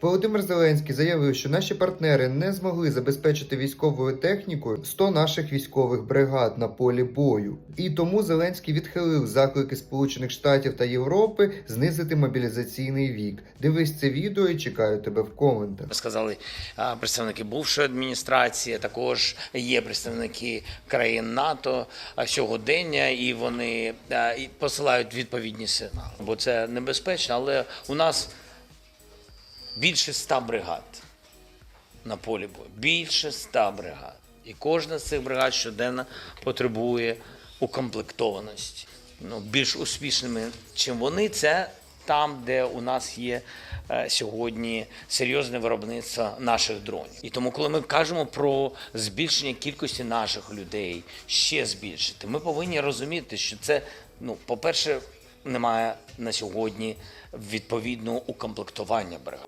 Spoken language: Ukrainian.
Володимир Зеленський заявив, що наші партнери не змогли забезпечити військовою технікою 100 наших військових бригад на полі бою. І тому Зеленський відхилив заклики Сполучених Штатів та Європи знизити мобілізаційний вік. Дивись це відео і чекаю тебе в коментах. сказали представники бувшої адміністрації. Також є представники країн НАТО сьогодення, і вони посилають відповідні сигнали. Бо це небезпечно, але у нас більше ста бригад на полі бою. Більше ста бригад. І кожна з цих бригад щоденно потребує укомплектованості. Ну, більш успішними, чим вони, це там, де у нас є е, сьогодні серйозне виробництво наших дронів. І тому, коли ми кажемо про збільшення кількості наших людей, ще збільшити, ми повинні розуміти, що це, ну, по-перше, немає на сьогодні відповідного укомплектування бригад.